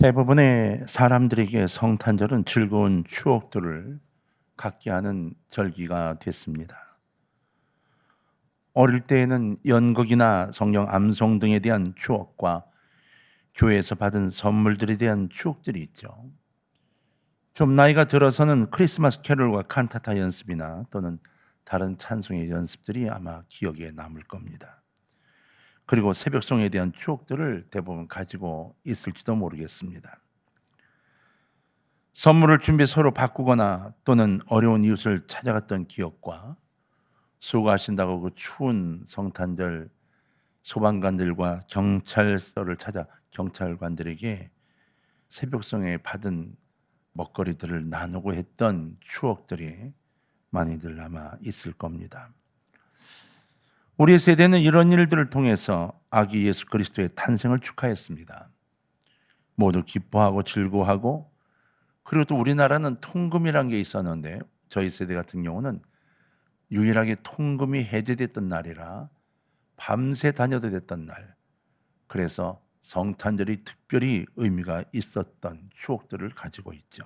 대부분의 사람들에게 성탄절은 즐거운 추억들을 갖게 하는 절기가 됐습니다. 어릴 때에는 연극이나 성령 암송 등에 대한 추억과 교회에서 받은 선물들에 대한 추억들이 있죠. 좀 나이가 들어서는 크리스마스 캐롤과 칸타타 연습이나 또는 다른 찬송의 연습들이 아마 기억에 남을 겁니다. 그리고 새벽송에 대한 추억들을 대부분 가지고 있을지도 모르겠습니다. 선물을 준비 서로 바꾸거나 또는 어려운 이웃을 찾아갔던 기억과 수고하신다고 그 추운 성탄절 소방관들과 경찰서를 찾아 경찰관들에게 새벽송에 받은 먹거리들을 나누고 했던 추억들이 많이들 아마 있을 겁니다. 우리 세대는 이런 일들을 통해서 아기 예수 그리스도의 탄생을 축하했습니다. 모두 기뻐하고 즐거워하고 그리고 또 우리나라는 통금이란 게 있었는데 저희 세대 같은 경우는 유일하게 통금이 해제됐던 날이라 밤새 다녀도 됐던 날. 그래서 성탄절이 특별히 의미가 있었던 추억들을 가지고 있죠.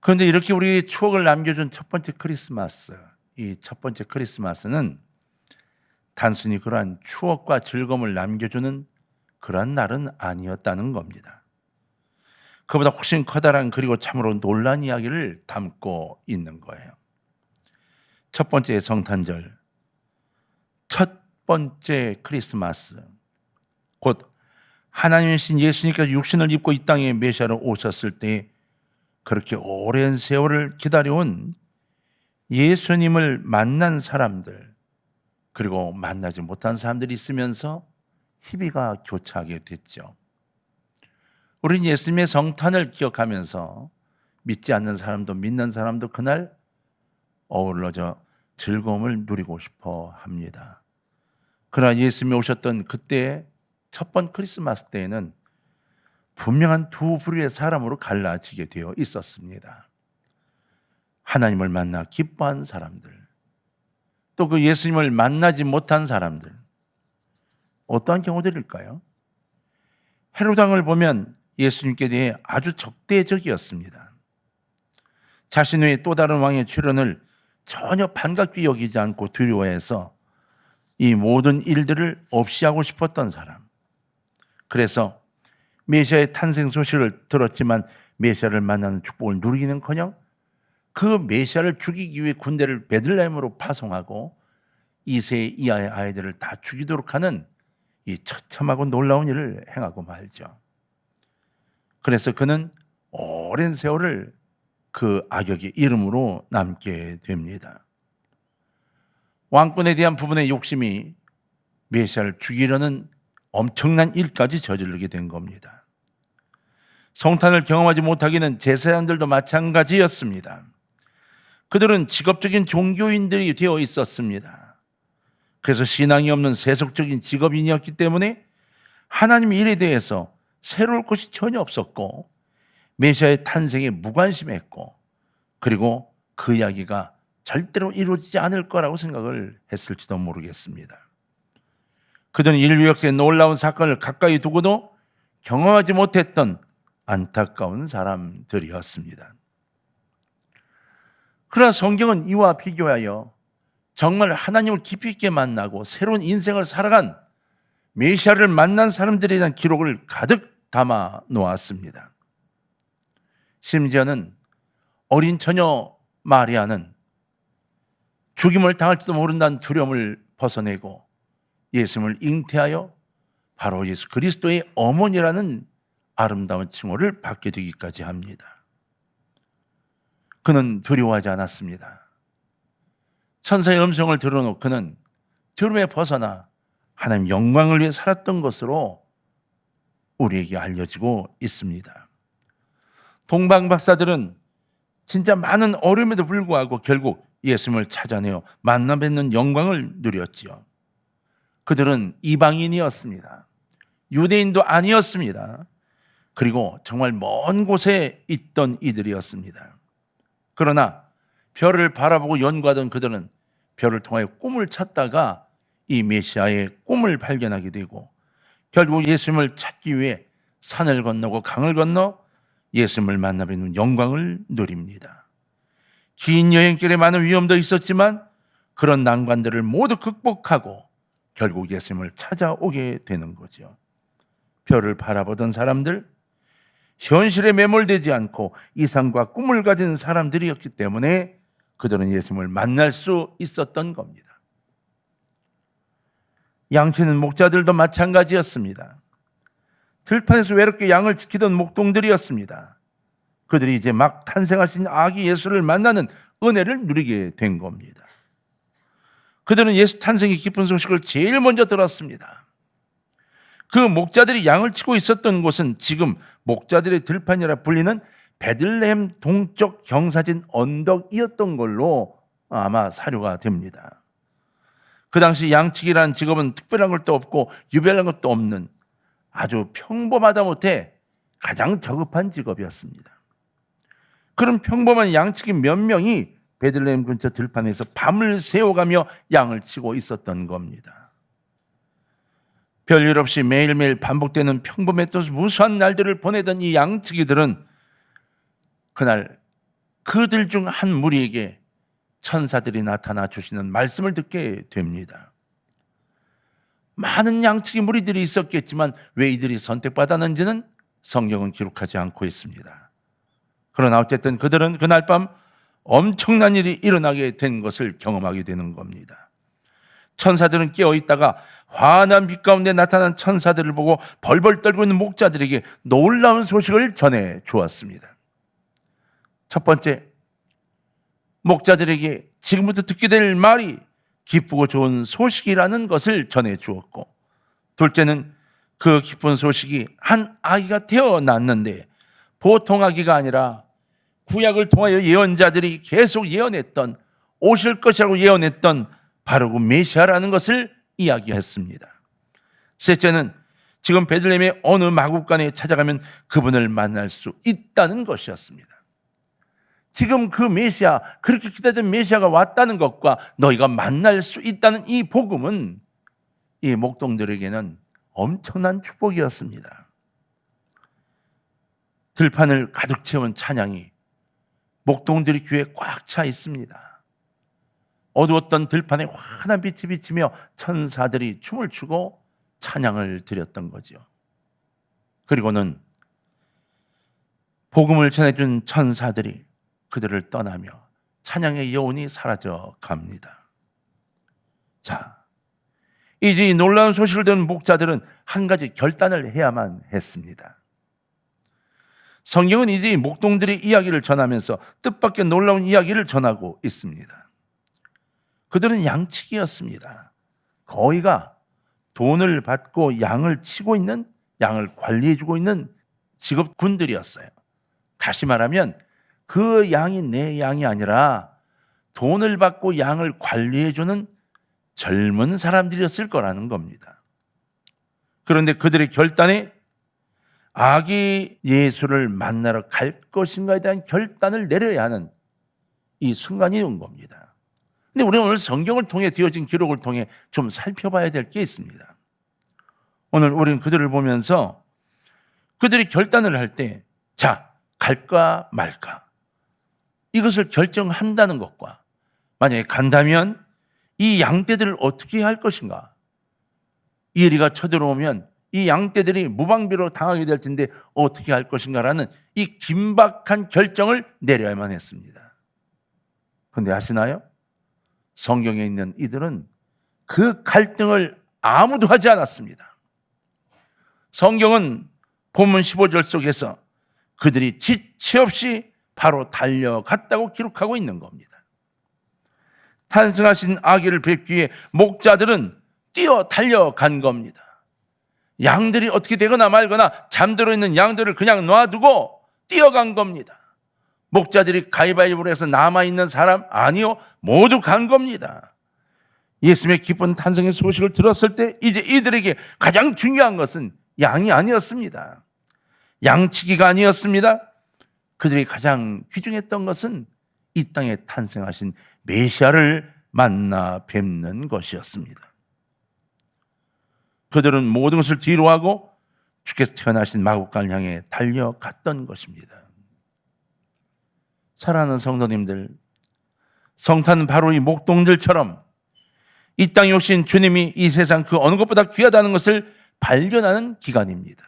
그런데 이렇게 우리 추억을 남겨준 첫 번째 크리스마스, 이 첫 번째 크리스마스는 단순히 그러한 추억과 즐거움을 남겨주는 그러한 날은 아니었다는 겁니다. 그보다 훨씬 커다란 그리고 참으로 놀란 이야기를 담고 있는 거예요. 첫 번째 성탄절, 첫 번째 크리스마스, 곧 하나님이신 예수님께서 육신을 입고 이 땅에 메시아로 오셨을 때 그렇게 오랜 세월을 기다려온 예수님을 만난 사람들, 그리고 만나지 못한 사람들이 있으면서 희비가 교차하게 됐죠. 우린 예수님의 성탄을 기억하면서 믿지 않는 사람도 믿는 사람도 그날 어우러져 즐거움을 누리고 싶어 합니다. 그러나 예수님이 오셨던 그때 첫 번 크리스마스 때에는 분명한 두 부류의 사람으로 갈라지게 되어 있었습니다. 하나님을 만나 기뻐한 사람들, 또 그 예수님을 만나지 못한 사람들, 어떠한 경우들일까요? 헤로당을 보면 예수님께 대해 아주 적대적이었습니다. 자신 외에 또 다른 왕의 출현을 전혀 반갑게 여기지 않고 두려워해서 이 모든 일들을 없이 하고 싶었던 사람. 그래서 메시아의 탄생 소식을 들었지만 메시아를 만나는 축복을 누리기는커녕 그 메시아를 죽이기 위해 군대를 베들레헴으로 파송하고 이세 이하의 아이들을 다 죽이도록 하는 이 처참하고 놀라운 일을 행하고 말죠. 그래서 그는 오랜 세월을 그 악역의 이름으로 남게 됩니다. 왕권에 대한 부분의 욕심이 메시아를 죽이려는 엄청난 일까지 저지르게 된 겁니다. 성탄을 경험하지 못하기는 제사장들도 마찬가지였습니다. 그들은 직업적인 종교인들이 되어 있었습니다. 그래서 신앙이 없는 세속적인 직업인이었기 때문에 하나님의 일에 대해서 새로울 것이 전혀 없었고 메시아의 탄생에 무관심했고 그리고 그 이야기가 절대로 이루어지지 않을 거라고 생각을 했을지도 모르겠습니다. 그들은 인류 역사의 놀라운 사건을 가까이 두고도 경험하지 못했던 안타까운 사람들이었습니다. 그러나 성경은 이와 비교하여 정말 하나님을 깊이 있게 만나고 새로운 인생을 살아간 메시아를 만난 사람들에 대한 기록을 가득 담아 놓았습니다. 심지어는 어린 처녀 마리아는 죽임을 당할지도 모른다는 두려움을 벗어내고 예수님을 잉태하여 바로 예수 그리스도의 어머니라는 아름다운 칭호를 받게 되기까지 합니다. 그는 두려워하지 않았습니다. 천사의 음성을 들어놓고 그는 두려움에 벗어나 하나님 영광을 위해 살았던 것으로 우리에게 알려지고 있습니다. 동방 박사들은 진짜 많은 어려움에도 불구하고 결국 예수님을 찾아내어 만나 뵙는 영광을 누렸지요. 그들은 이방인이었습니다. 유대인도 아니었습니다. 그리고 정말 먼 곳에 있던 이들이었습니다. 그러나 별을 바라보고 연구하던 그들은 별을 통하여 꿈을 찾다가 이 메시아의 꿈을 발견하게 되고 결국 예수님을 찾기 위해 산을 건너고 강을 건너 예수님을 만나 뵙는 영광을 누립니다. 긴 여행길에 많은 위험도 있었지만 그런 난관들을 모두 극복하고 결국 예수님을 찾아오게 되는 거죠. 별을 바라보던 사람들, 현실에 매몰되지 않고 이상과 꿈을 가진 사람들이었기 때문에 그들은 예수님을 만날 수 있었던 겁니다. 양치는 목자들도 마찬가지였습니다. 들판에서 외롭게 양을 지키던 목동들이었습니다. 그들이 이제 막 탄생하신 아기 예수를 만나는 은혜를 누리게 된 겁니다. 그들은 예수 탄생의 기쁜 소식을 제일 먼저 들었습니다. 그 목자들이 양을 치고 있었던 곳은 지금 목자들의 들판이라 불리는 베들레헴 동쪽 경사진 언덕이었던 걸로 아마 사료가 됩니다. 그 당시 양치기라는 직업은 특별한 것도 없고 유별난 것도 없는 아주 평범하다 못해 가장 저급한 직업이었습니다. 그런 평범한 양치기 몇 명이 베들레헴 근처 들판에서 밤을 새워가며 양을 치고 있었던 겁니다. 별일 없이 매일매일 반복되는 평범했던 무수한 날들을 보내던 이 양치기들은 그날 그들 중 한 무리에게 천사들이 나타나 주시는 말씀을 듣게 됩니다. 많은 양치기 무리들이 있었겠지만 왜 이들이 선택받았는지는 성경은 기록하지 않고 있습니다. 그러나 어쨌든 그들은 그날 밤 엄청난 일이 일어나게 된 것을 경험하게 되는 겁니다. 천사들은 깨어 있다가 환한 빛 가운데 나타난 천사들을 보고 벌벌 떨고 있는 목자들에게 놀라운 소식을 전해 주었습니다. 첫 번째, 목자들에게 지금부터 듣게 될 말이 기쁘고 좋은 소식이라는 것을 전해 주었고, 둘째는 그 기쁜 소식이 한 아기가 태어났는데 보통 아기가 아니라 구약을 통하여 예언자들이 계속 예언했던 오실 것이라고 예언했던 바로 그 메시아라는 것을 이야기했습니다. 셋째는 지금 베들레헴의 어느 마국간에 찾아가면 그분을 만날 수 있다는 것이었습니다. 지금 그 메시아, 그렇게 기다리던 메시아가 왔다는 것과 너희가 만날 수 있다는 이 복음은 이 목동들에게는 엄청난 축복이었습니다. 들판을 가득 채운 찬양이 목동들이 귀에 꽉 차 있습니다. 어두웠던 들판에 환한 빛이 비치며 천사들이 춤을 추고 찬양을 드렸던 거죠. 그리고는 복음을 전해준 천사들이 그들을 떠나며 찬양의 여운이 사라져 갑니다. 자, 이제 이 놀라운 소식을 듣는 목자들은 한 가지 결단을 해야만 했습니다. 성경은 이제 이 목동들의 이야기를 전하면서 뜻밖의 놀라운 이야기를 전하고 있습니다. 그들은 양치기였습니다. 거의가 돈을 받고 양을 치고 있는 양을 관리해주고 있는 직업군들이었어요. 다시 말하면 그 양이 내 양이 아니라 돈을 받고 양을 관리해주는 젊은 사람들이었을 거라는 겁니다. 그런데 그들의 결단에 아기 예수를 만나러 갈 것인가에 대한 결단을 내려야 하는 이 순간이 온 겁니다. 근데 우리는 오늘 성경을 통해 되어진 기록을 통해 좀 살펴봐야 될 게 있습니다. 오늘 우리는 그들을 보면서 그들이 결단을 할 때, 자, 갈까 말까. 이것을 결정한다는 것과 만약에 간다면 이 양떼들을 어떻게 할 것인가. 이리가 쳐들어오면 이 양떼들이 무방비로 당하게 될 텐데 어떻게 할 것인가라는 이 긴박한 결정을 내려야만 했습니다. 그런데 아시나요? 성경에 있는 이들은 그 갈등을 아무도 하지 않았습니다. 성경은 본문 15절 속에서 그들이 지체 없이 바로 달려갔다고 기록하고 있는 겁니다. 탄생하신 아기를 뵙기 위해 목자들은 뛰어 달려간 겁니다. 양들이 어떻게 되거나 말거나 잠들어 있는 양들을 그냥 놔두고 뛰어간 겁니다. 목자들이 가위바위보로 해서 남아있는 사람 아니요 모두 간 겁니다. 예수님의 기쁜 탄생의 소식을 들었을 때 이제 이들에게 가장 중요한 것은 양이 아니었습니다. 양치기가 아니었습니다. 그들이 가장 귀중했던 것은 이 땅에 탄생하신 메시아를 만나 뵙는 것이었습니다. 그들은 모든 것을 뒤로 하고 주께서 태어나신 마국간을 향해 달려갔던 것입니다. 사랑하는 성도님들, 성탄은 바로 이 목동들처럼 이 땅에 오신 주님이 이 세상 그 어느 것보다 귀하다는 것을 발견하는 기간입니다.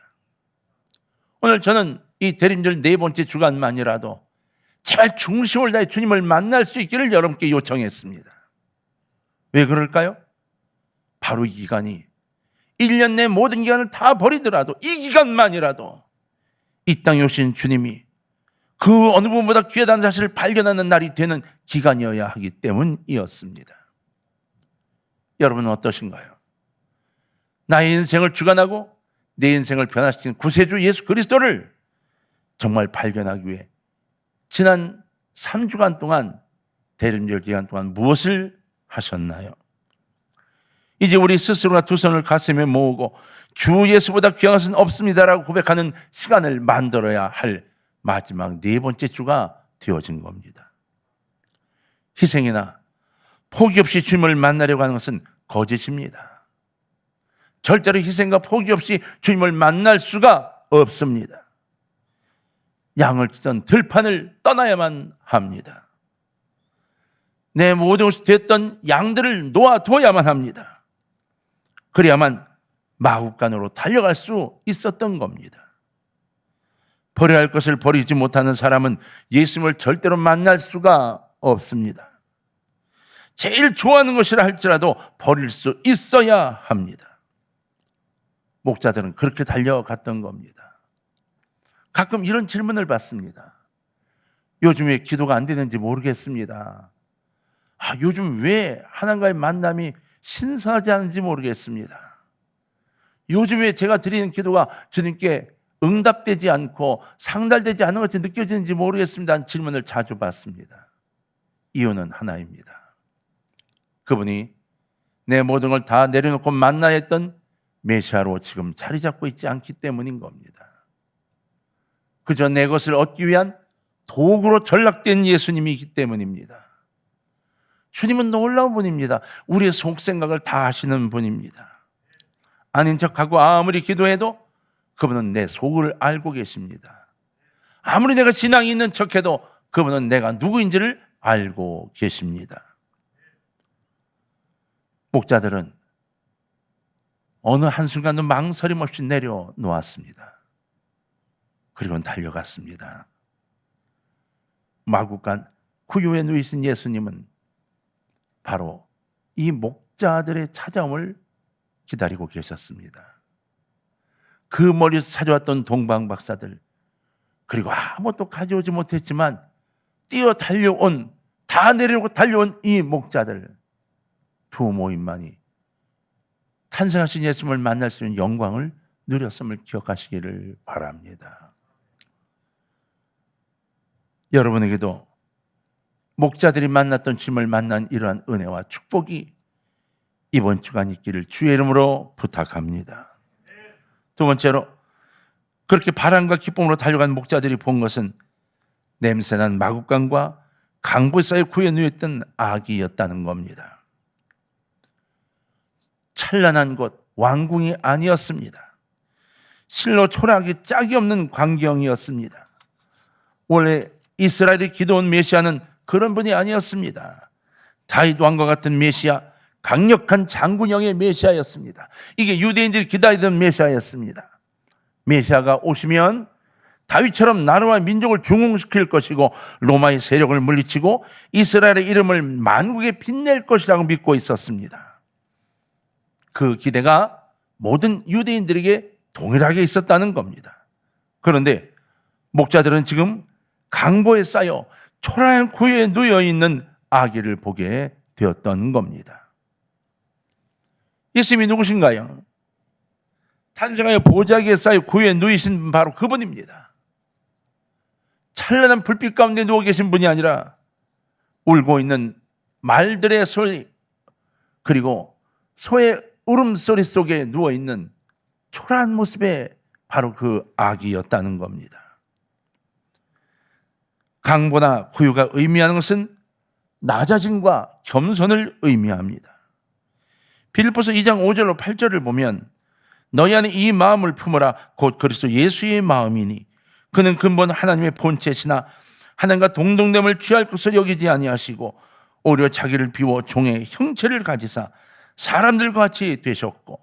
오늘 저는 이 대림절 네 번째 주간만이라도 제발 중심을 다해 주님을 만날 수 있기를 여러분께 요청했습니다. 왜 그럴까요? 바로 이 기간이 1년 내 모든 기간을 다 버리더라도 이 기간만이라도 이 땅에 오신 주님이 그 어느 분보다 귀하다는 사실을 발견하는 날이 되는 기간이어야 하기 때문이었습니다. 여러분은 어떠신가요? 나의 인생을 주관하고 내 인생을 변화시킨 구세주 예수 그리스도를 정말 발견하기 위해 지난 3주간 동안 대림절 기간 동안 무엇을 하셨나요? 이제 우리 스스로가 두 손을 가슴에 모으고 주 예수보다 귀한 것은 없습니다라고 고백하는 시간을 만들어야 할 마지막 네 번째 주가 되어진 겁니다. 희생이나 포기 없이 주님을 만나려고 하는 것은 거짓입니다. 절대로 희생과 포기 없이 주님을 만날 수가 없습니다. 양을 찢던 들판을 떠나야만 합니다. 내 모든 것이 됐던 양들을 놓아둬야만 합니다. 그래야만 마국간으로 달려갈 수 있었던 겁니다. 버려야 할 것을 버리지 못하는 사람은 예수님을 절대로 만날 수가 없습니다. 제일 좋아하는 것이라 할지라도 버릴 수 있어야 합니다. 목자들은 그렇게 달려갔던 겁니다. 가끔 이런 질문을 받습니다. 요즘 왜 기도가 안 되는지 모르겠습니다. 아, 요즘 왜 하나님과의 만남이 신선하지 않은지 모르겠습니다. 요즘 에 제가 드리는 기도가 주님께 응답되지 않고 상달되지 않은 것이 느껴지는지 모르겠습니다. 질문을 자주 받습니다. 이유는 하나입니다. 그분이 내 모든 걸 다 내려놓고 만나야 했던 메시아로 지금 자리 잡고 있지 않기 때문인 겁니다. 그저 내 것을 얻기 위한 도구로 전락된 예수님이기 때문입니다. 주님은 놀라운 분입니다. 우리의 속 생각을 다 아시는 분입니다. 아닌 척하고 아무리 기도해도 그분은 내 속을 알고 계십니다. 아무리 내가 신앙이 있는 척해도 그분은 내가 누구인지를 알고 계십니다. 목자들은 어느 한순간도 망설임 없이 내려놓았습니다. 그리고 달려갔습니다. 마국간 구유에 누이신 예수님은 바로 이 목자들의 찾아옴을 기다리고 계셨습니다. 그 멀리서 찾아왔던 동방 박사들 그리고 아무것도 가져오지 못했지만 뛰어 달려온 다 내려오고 달려온 이 목자들 두 모임만이 탄생하신 예수님을 만날 수 있는 영광을 누렸음을 기억하시기를 바랍니다. 여러분에게도 목자들이 만났던 주님을 만난 이러한 은혜와 축복이 이번 주간 있기를 주의 이름으로 부탁합니다. 두 번째로 그렇게 바람과 기쁨으로 달려간 목자들이 본 것은 냄새난 마국간과 강보사에 구해 누였던 아기였다는 겁니다. 찬란한 곳 왕궁이 아니었습니다. 실로 초라하기 짝이 없는 광경이었습니다. 원래 이스라엘이 기도온 메시아는 그런 분이 아니었습니다. 다윗 왕과 같은 메시아, 강력한 장군형의 메시아였습니다. 이게 유대인들이 기다리던 메시아였습니다. 메시아가 오시면 다윗처럼 나라와 민족을 중흥시킬 것이고 로마의 세력을 물리치고 이스라엘의 이름을 만국에 빛낼 것이라고 믿고 있었습니다. 그 기대가 모든 유대인들에게 동일하게 있었다는 겁니다. 그런데 목자들은 지금 강보에 쌓여 초라한 구에 누여 있는 아기를 보게 되었던 겁니다. 예수님이 누구신가요? 탄생하여 보자기에 쌓여 구에 누이신 분 바로 그분입니다. 찬란한 불빛 가운데 누워 계신 분이 아니라 울고 있는 말들의 소리 그리고 소의 울음소리 속에 누워 있는 초라한 모습의 바로 그 아기였다는 겁니다. 강보나 구유가 의미하는 것은 낮아짐과 겸손을 의미합니다. 빌립보서 2장 5절로 8절을 보면 너희 안에 이 마음을 품어라 곧 그리스도 예수의 마음이니 그는 근본 하나님의 본체시나 하나님과 동등됨을 취할 것을 여기지 아니하시고 오히려 자기를 비워 종의 형체를 가지사 사람들과 같이 되셨고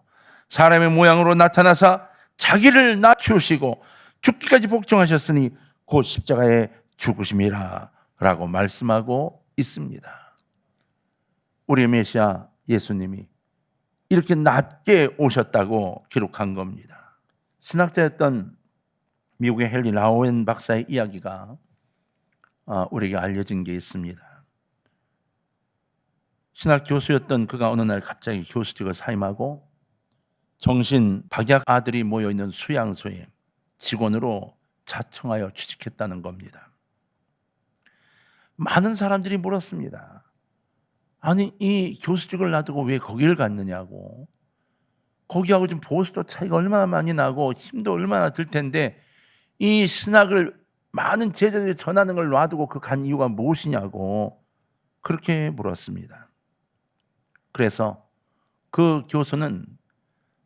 사람의 모양으로 나타나사 자기를 낮추시고 죽기까지 복종하셨으니 곧 십자가에 죽으심이라 라고 말씀하고 있습니다. 우리 메시아 예수님이 이렇게 낮게 오셨다고 기록한 겁니다. 신학자였던 미국의 헨리 라오엔 박사의 이야기가 어, 우리에게 알려진 게 있습니다. 신학 교수였던 그가 어느 날 갑자기 교수직을 사임하고 정신 박약 아들이 모여 있는 수양소에 직원으로 자청하여 취직했다는 겁니다. 많은 사람들이 물었습니다. 아니 이 교수직을 놔두고 왜 거기를 갔느냐고. 거기하고 좀 보수도 차이가 얼마나 많이 나고 힘도 얼마나 들 텐데 이 신학을 많은 제자들이 전하는 걸 놔두고 그 간 이유가 무엇이냐고 그렇게 물었습니다. 그래서 그 교수는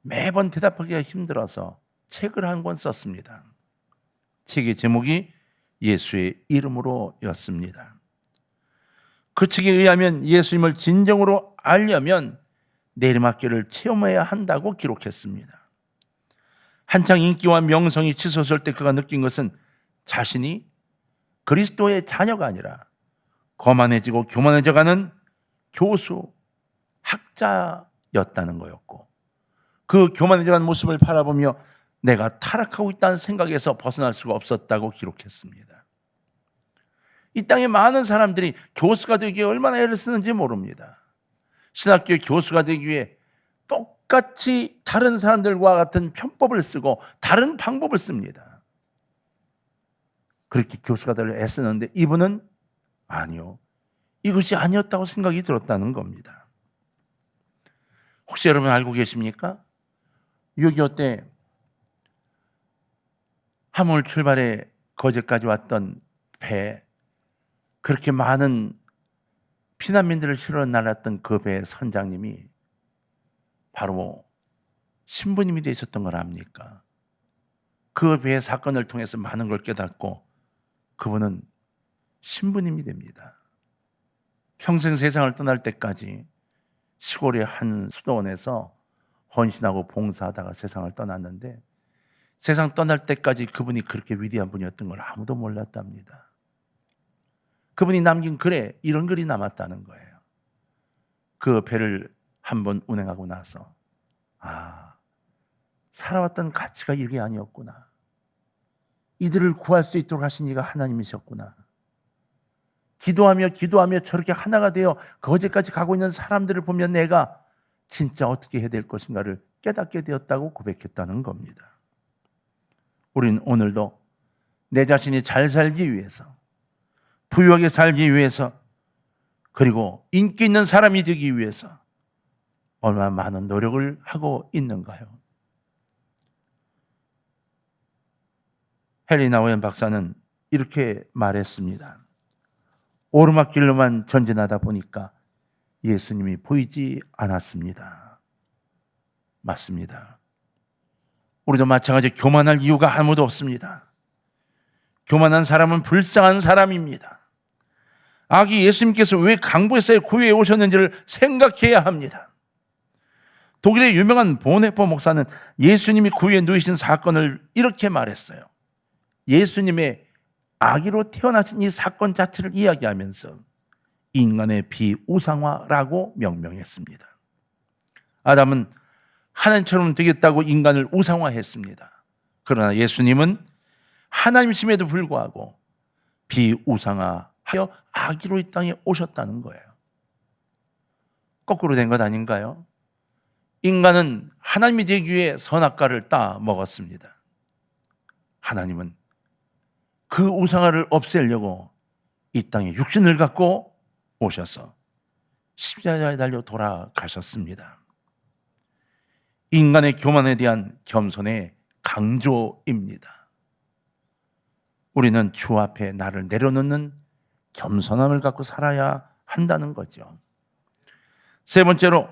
매번 대답하기가 힘들어서 책을 한 권 썼습니다. 책의 제목이 예수의 이름으로였습니다. 그 책에 의하면 예수님을 진정으로 알려면 내리막길을 체험해야 한다고 기록했습니다. 한창 인기와 명성이 치솟을 때 그가 느낀 것은 자신이 그리스도의 자녀가 아니라 거만해지고 교만해져가는 교수, 학자였다는 거였고 그 교만해져가는 모습을 바라보며 내가 타락하고 있다는 생각에서 벗어날 수가 없었다고 기록했습니다. 이 땅에 많은 사람들이 교수가 되기 위해 얼마나 애를 쓰는지 모릅니다. 신학교 교수가 되기 위해 똑같이 다른 사람들과 같은 편법을 쓰고 다른 방법을 씁니다. 그렇게 교수가 되려 애쓰는데 이분은 아니요. 이것이 아니었다고 생각이 들었다는 겁니다. 혹시 여러분 알고 계십니까? 6.25 때 함흥을 출발해 거제까지 왔던 배 그렇게 많은 피난민들을 실어 날랐던 그 배의 선장님이 바로 신부님이 되셨던 걸 압니까? 그 배의 사건을 통해서 많은 걸 깨닫고 그분은 신부님이 됩니다. 평생 세상을 떠날 때까지 시골의 한 수도원에서 헌신하고 봉사하다가 세상을 떠났는데 세상 떠날 때까지 그분이 그렇게 위대한 분이었던 걸 아무도 몰랐답니다. 그분이 남긴 글에 이런 글이 남았다는 거예요. 그 배를 한번 운행하고 나서 아 살아왔던 가치가 이게 아니었구나. 이들을 구할 수 있도록 하신 이가 하나님이셨구나. 기도하며 기도하며 저렇게 하나가 되어 거제까지 가고 있는 사람들을 보면 내가 진짜 어떻게 해야 될 것인가를 깨닫게 되었다고 고백했다는 겁니다. 우린 오늘도 내 자신이 잘 살기 위해서, 부유하게 살기 위해서, 그리고 인기 있는 사람이 되기 위해서 얼마나 많은 노력을 하고 있는가요? 헬리나 오엔 박사는 이렇게 말했습니다. 오르막길로만 전진하다 보니까 예수님이 보이지 않았습니다. 맞습니다. 우리도 마찬가지 교만할 이유가 아무도 없습니다. 교만한 사람은 불쌍한 사람입니다. 아기 예수님께서 왜 강보에서 구유에 오셨는지를 생각해야 합니다. 독일의 유명한 보네포 목사는 예수님이 구유에 누이신 사건을 이렇게 말했어요. 예수님의 아기로 태어나신 이 사건 자체를 이야기하면서 인간의 비우상화라고 명명했습니다. 아담은 하나님처럼 되겠다고 인간을 우상화했습니다. 그러나 예수님은 하나님이심에도 불구하고 비우상화 하여 아기로 이 땅에 오셨다는 거예요. 거꾸로 된 것 아닌가요? 인간은 하나님이 되기 위해 선악과를 따 먹었습니다. 하나님은 그 우상화를 없애려고 이 땅에 육신을 갖고 오셔서 십자가에 달려 돌아가셨습니다. 인간의 교만에 대한 겸손의 강조입니다. 우리는 주 앞에 나를 내려놓는 겸손함을 갖고 살아야 한다는 거죠. 세 번째로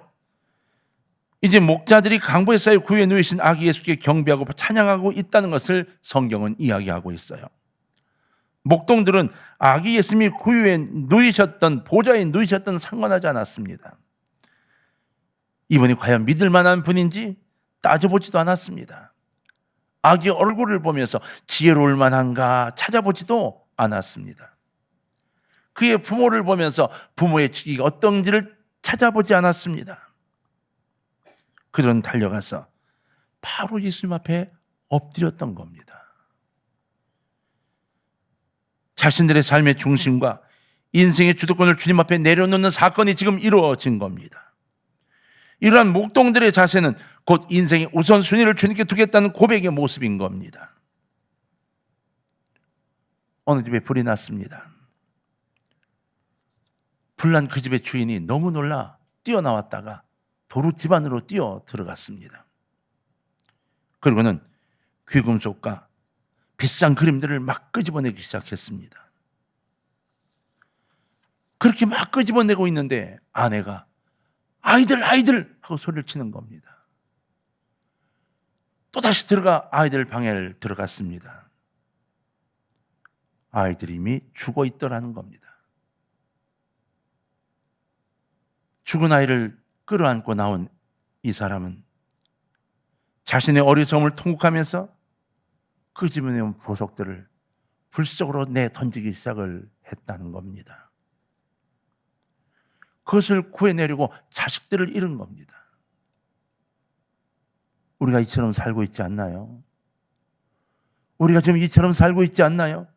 이제 목자들이 강보에 쌓여 구에 누이신 아기 예수께 경배하고 찬양하고 있다는 것을 성경은 이야기하고 있어요. 목동들은 아기 예수님이 구유에 누이셨던 보좌에 누이셨던 상관하지 않았습니다. 이분이 과연 믿을 만한 분인지 따져보지도 않았습니다. 아기 얼굴을 보면서 지혜로울 만한가 찾아보지도 않았습니다. 그의 부모를 보면서 부모의 직위가 어떤지를 찾아보지 않았습니다. 그들은 달려가서 바로 예수님 앞에 엎드렸던 겁니다. 자신들의 삶의 중심과 인생의 주도권을 주님 앞에 내려놓는 사건이 지금 이루어진 겁니다. 이러한 목동들의 자세는 곧 인생의 우선순위를 주님께 두겠다는 고백의 모습인 겁니다. 어느 집에 불이 났습니다. 불난 그 집의 주인이 너무 놀라 뛰어나왔다가 도로 집 안으로 뛰어 들어갔습니다. 그리고는 귀금속과 비싼 그림들을 막 끄집어내기 시작했습니다. 그렇게 막 끄집어내고 있는데 아내가 아이들 아이들 하고 소리를 치는 겁니다. 또 다시 들어가 아이들 방에 들어갔습니다. 아이들이 이미 죽어 있더라는 겁니다. 죽은 아이를 끌어안고 나온 이 사람은 자신의 어리석음을 통곡하면서 그 집에 있는 보석들을 불속으로 내 던지기 시작을 했다는 겁니다. 그것을 구해내려고 자식들을 잃은 겁니다. 우리가 이처럼 살고 있지 않나요? 우리가 지금 이처럼 살고 있지 않나요?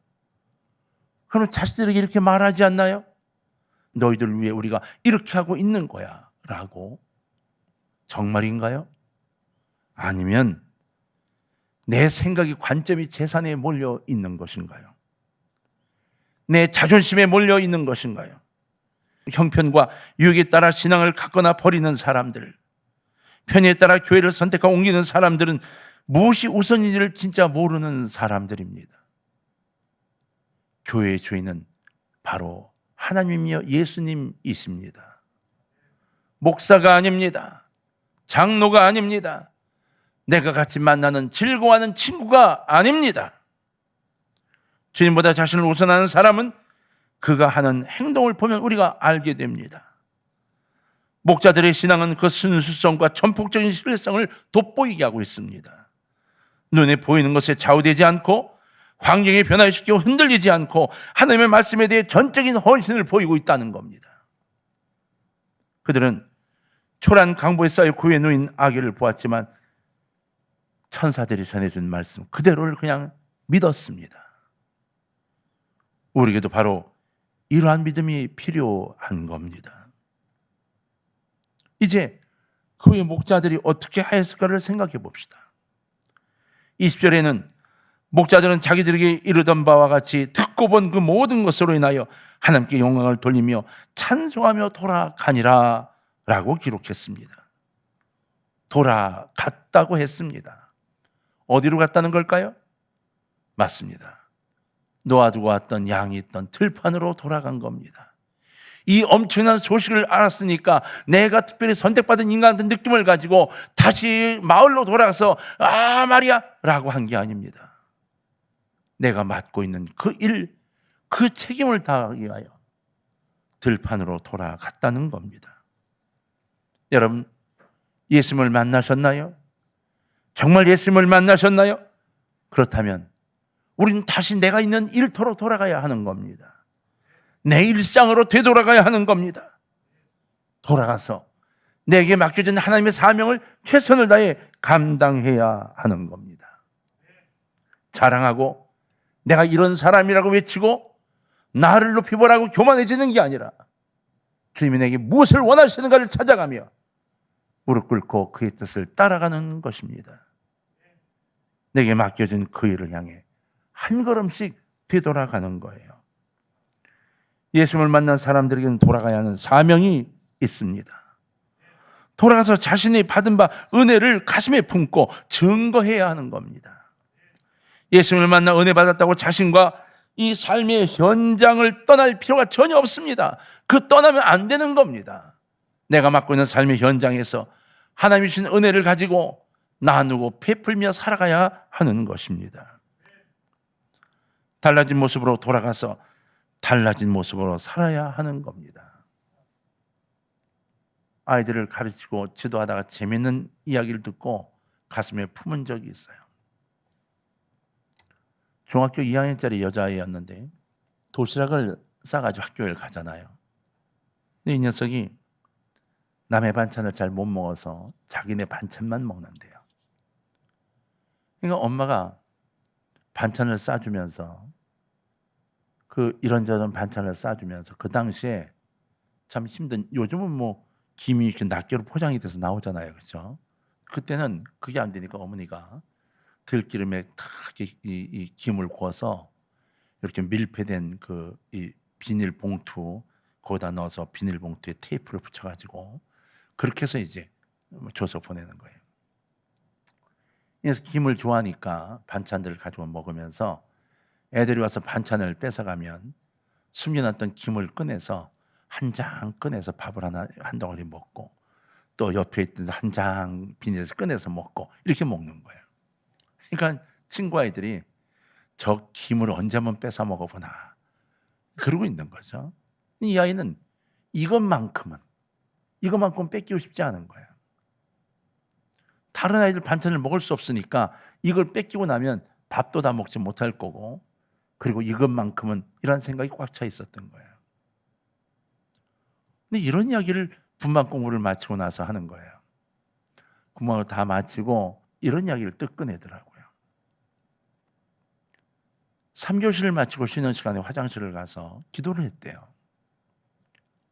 그럼 자식들에게 이렇게 말하지 않나요? 너희들 위해 우리가 이렇게 하고 있는 거야. 라고. 정말인가요? 아니면 내 생각이 관점이 재산에 몰려 있는 것인가요? 내 자존심에 몰려 있는 것인가요? 형편과 유혹에 따라 신앙을 갖거나 버리는 사람들, 편의에 따라 교회를 선택하고 옮기는 사람들은 무엇이 우선인지를 진짜 모르는 사람들입니다. 교회의 주인은 바로 하나님이며 예수님이십니다. 목사가 아닙니다. 장로가 아닙니다. 내가 같이 만나는 즐거워하는 친구가 아닙니다. 주님보다 자신을 우선하는 사람은 그가 하는 행동을 보면 우리가 알게 됩니다. 목자들의 신앙은 그 순수성과 전폭적인 신뢰성을 돋보이게 하고 있습니다. 눈에 보이는 것에 좌우되지 않고 환경에 변화시키고 흔들리지 않고 하나님의 말씀에 대해 전적인 헌신을 보이고 있다는 겁니다. 그들은 초란 강보에 쌓여 구해 놓인 아기를 보았지만 천사들이 전해준 말씀 그대로를 그냥 믿었습니다. 우리에게도 바로 이러한 믿음이 필요한 겁니다. 이제 그의 목자들이 어떻게 하였을까를 생각해 봅시다. 20절에는 목자들은 자기들에게 이르던 바와 같이 듣고 본 그 모든 것으로 인하여 하나님께 영광을 돌리며 찬송하며 돌아가니라 라고 기록했습니다. 돌아갔다고 했습니다. 어디로 갔다는 걸까요? 맞습니다. 놓아두고 왔던 양이 있던 들판으로 돌아간 겁니다. 이 엄청난 소식을 알았으니까 내가 특별히 선택받은 인간 같은 느낌을 가지고 다시 마을로 돌아가서 아 말이야 라고 한 게 아닙니다. 내가 맡고 있는 그 일, 그 책임을 다하기 위하여 들판으로 돌아갔다는 겁니다. 여러분, 예수님을 만나셨나요? 정말 예수님을 만나셨나요? 그렇다면 우리는 다시 내가 있는 일터로 돌아가야 하는 겁니다. 내 일상으로 되돌아가야 하는 겁니다. 돌아가서 내게 맡겨진 하나님의 사명을 최선을 다해 감당해야 하는 겁니다. 자랑하고 내가 이런 사람이라고 외치고 나를 높이 보라고 교만해지는 게 아니라 주님이 내게 무엇을 원하시는가를 찾아가며 무릎 꿇고 그의 뜻을 따라가는 것입니다. 내게 맡겨진 그 일을 향해 한 걸음씩 되돌아가는 거예요. 예수님을 만난 사람들에게는 돌아가야 하는 사명이 있습니다. 돌아가서 자신이 받은 바 은혜를 가슴에 품고 증거해야 하는 겁니다. 예수님을 만나 은혜 받았다고 자신과 이 삶의 현장을 떠날 필요가 전혀 없습니다. 그 떠나면 안 되는 겁니다. 내가 맡고 있는 삶의 현장에서 하나님이 주신 은혜를 가지고 나누고 베풀며 살아가야 하는 것입니다. 달라진 모습으로 돌아가서 달라진 모습으로 살아야 하는 겁니다. 아이들을 가르치고 지도하다가 재밌는 이야기를 듣고 가슴에 품은 적이 있어요. 중학교 2학년짜리 여자아이였는데 도시락을 싸가지고 학교에 가잖아요. 근데 이 녀석이 남의 반찬을 잘 못 먹어서 자기네 반찬만 먹는데요. 그러니까 엄마가 반찬을 싸주면서 그 이런저런 반찬을 싸주면서 그 당시에 참 힘든 요즘은 뭐 김이 이렇게 낱개로 포장이 돼서 나오잖아요, 그렇죠? 그때는 그게 안 되니까 어머니가 들기름에 탁 이, 이, 이 김을 구워서 이렇게 밀폐된 그 이 비닐 봉투 거기다 넣어서 비닐 봉투에 테이프를 붙여가지고 그렇게 해서 이제 줘서 보내는 거예요. 그래서 김을 좋아하니까 반찬들을 가지고 먹으면서 애들이 와서 반찬을 뺏어가면 숨겨놨던 김을 꺼내서 한 장 꺼내서 밥을 하나 한 덩어리 먹고 또 옆에 있던 한 장 비닐에서 꺼내서 먹고 이렇게 먹는 거예요. 그러니까 친구 아이들이 저 김을 언제 한번 뺏어 먹어보나 그러고 있는 거죠. 이 아이는 이것만큼은 이것만큼 뺏기고 싶지 않은 거예요. 다른 아이들 반찬을 먹을 수 없으니까 이걸 뺏기고 나면 밥도 다 먹지 못할 거고 그리고 이것만큼은 이런 생각이 꽉 차 있었던 거예요. 근데 이런 이야기를 분반 공부를 마치고 나서 하는 거예요. 분반을 다 마치고 이런 이야기를 뜻 꺼내더라고요. 3교시를 마치고 쉬는 시간에 화장실을 가서 기도를 했대요.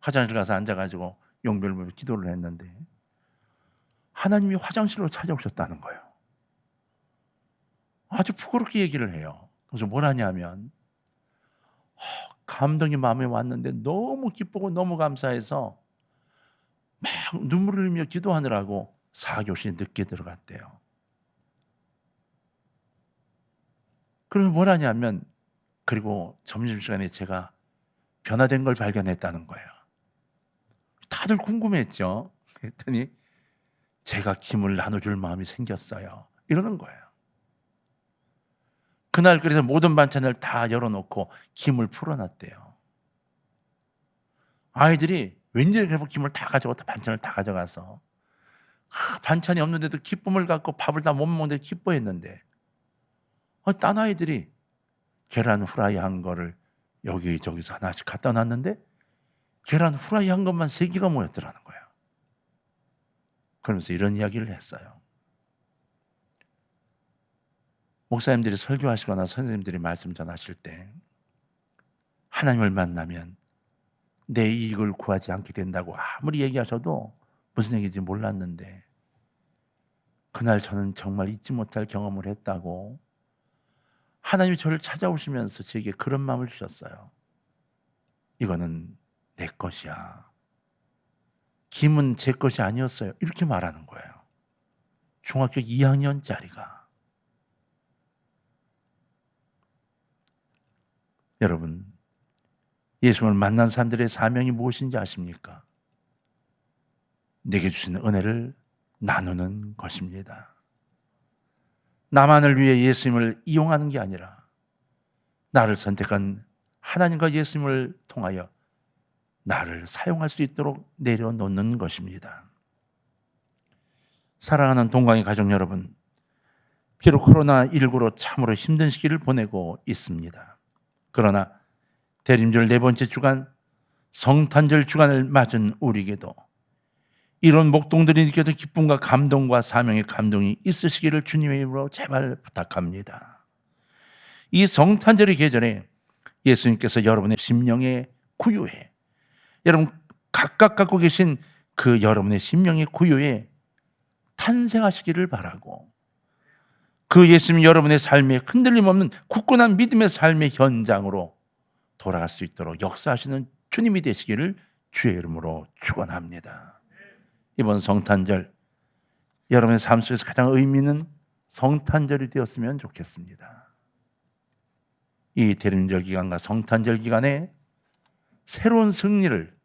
화장실 가서 앉아가지고 용별을 기도를 했는데 하나님이 화장실로 찾아오셨다는 거예요. 아주 부끄럽게 얘기를 해요. 그래서 뭘 하냐면 어, 감동이 마음에 왔는데 너무 기쁘고 너무 감사해서 막 눈물을 흘리며 기도하느라고 사교시 늦게 들어갔대요. 그래서 뭘 하냐면 그리고 점심시간에 제가 변화된 걸 발견했다는 거예요. 다들 궁금했죠. 그랬더니 제가 김을 나눠줄 마음이 생겼어요. 이러는 거예요. 그날 그래서 모든 반찬을 다 열어놓고 김을 풀어놨대요. 아이들이 왠지 김을 다 가져고 반찬을 다 가져가서 아, 반찬이 없는데도 기쁨을 갖고 밥을 다 못 먹는데 기뻐했는데 아, 딴 아이들이 계란 후라이 한 거를 여기저기서 하나씩 갖다 놨는데 계란 후라이 한 것만 세 개가 모였더라는 거예요. 그러면서 이런 이야기를 했어요. 목사님들이 설교하시거나 선생님들이 말씀 전하실 때 하나님을 만나면 내 이익을 구하지 않게 된다고 아무리 얘기하셔도 무슨 얘기인지 몰랐는데 그날 저는 정말 잊지 못할 경험을 했다고 하나님이 저를 찾아오시면서 제게 그런 마음을 주셨어요. 이거는 내 것이야. 김은 제 것이 아니었어요. 이렇게 말하는 거예요. 중학교 2학년짜리가. 여러분, 예수님을 만난 사람들의 사명이 무엇인지 아십니까? 내게 주신 은혜를 나누는 것입니다. 나만을 위해 예수님을 이용하는 게 아니라 나를 선택한 하나님과 예수님을 통하여 나를 사용할 수 있도록 내려놓는 것입니다. 사랑하는 동광의 가족 여러분, 비록 코로나19로 참으로 힘든 시기를 보내고 있습니다. 그러나 대림절 네 번째 주간, 성탄절 주간을 맞은 우리에게도 이런 목동들이 느껴진 기쁨과 감동과 사명의 감동이 있으시기를 주님의 이름으로 제발 부탁합니다. 이 성탄절의 계절에 예수님께서 여러분의 심령의 구유에 여러분 각각 갖고 계신 그 여러분의 심령의 구유에 탄생하시기를 바라고 그 예수님 여러분의 삶에 흔들림 없는 굳건한 믿음의 삶의 현장으로 돌아갈 수 있도록 역사하시는 주님이 되시기를 주의 이름으로 축원합니다. 이번 성탄절 여러분의 삶 속에서 가장 의미 있는 성탄절이 되었으면 좋겠습니다. 이 대림절 기간과 성탄절 기간에 새로운 승리를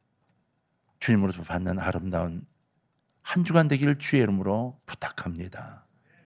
주님으로부터 받는 아름다운 한 주간 되기를 주의 이름으로 부탁합니다.